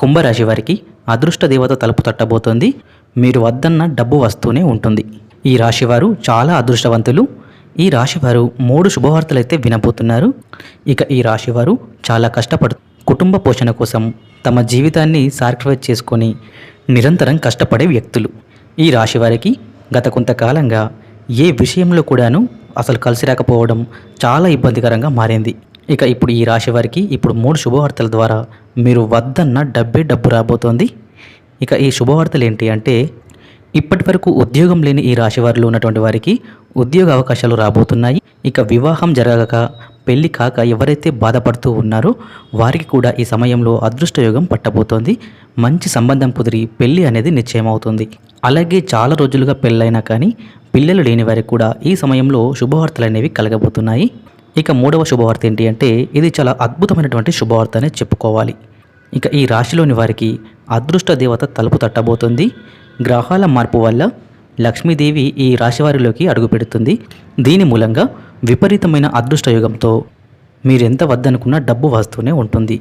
కుంభరాశి వారికి అదృష్ట దేవత తలుపు తట్టబోతోంది. మీరు వద్దన్న డబ్బు వస్తూనే ఉంటుంది. ఈ రాశివారు చాలా అదృష్టవంతులు. ఈ రాశివారు మూడు శుభవార్తలైతే వినబోతున్నారు. ఇక ఈ రాశివారు చాలా కష్టపడు కుటుంబ పోషణ కోసం తమ జీవితాన్ని సాక్రిఫైస్ చేసుకొని నిరంతరం కష్టపడే వ్యక్తులు. ఈ రాశివారికి గత కొంతకాలంగా ఏ విషయంలో కూడాను అసలు కలిసి రాకపోవడం చాలా ఇబ్బందికరంగా మారింది. ఇక ఇప్పుడు ఈ రాశి వారికి ఇప్పుడు మూడు శుభవార్తల ద్వారా మీరు వద్దన్న డబ్బే డబ్బు రాబోతోంది. ఇక ఈ శుభవార్తలు ఏంటి అంటే ఇప్పటి వరకు ఉద్యోగం లేని ఈ రాశి వారిలో ఉన్నటువంటి వారికి ఉద్యోగ అవకాశాలు రాబోతున్నాయి. ఇక వివాహం జరగక పెళ్ళి కాక ఎవరైతే బాధపడుతూ ఉన్నారో వారికి కూడా ఈ సమయంలో అదృష్టయోగం పట్టబోతోంది. మంచి సంబంధం కుదిరి పెళ్ళి అనేది నిశ్చయమవుతుంది. అలాగే చాలా రోజులుగా పెళ్ళైనా కానీ పిల్లలు లేని వారికి కూడా ఈ సమయంలో శుభవార్తలు అనేవి కలగబోతున్నాయి. ఇక మూడవ శుభవార్త ఏంటి అంటే ఇది చాలా అద్భుతమైనటువంటి శుభవార్త అనే చెప్పుకోవాలి. ఇక ఈ రాశిలోని వారికి అదృష్ట దేవత తలుపు తట్టబోతుంది. గ్రహాల మార్పు వల్ల లక్ష్మీదేవి ఈ రాశివారిలోకి అడుగుపెడుతుంది దీని మూలంగా విపరీతమైన అదృష్టయోగంతో మీరెంత వద్దనుకున్న డబ్బు వస్తూనే ఉంటుంది.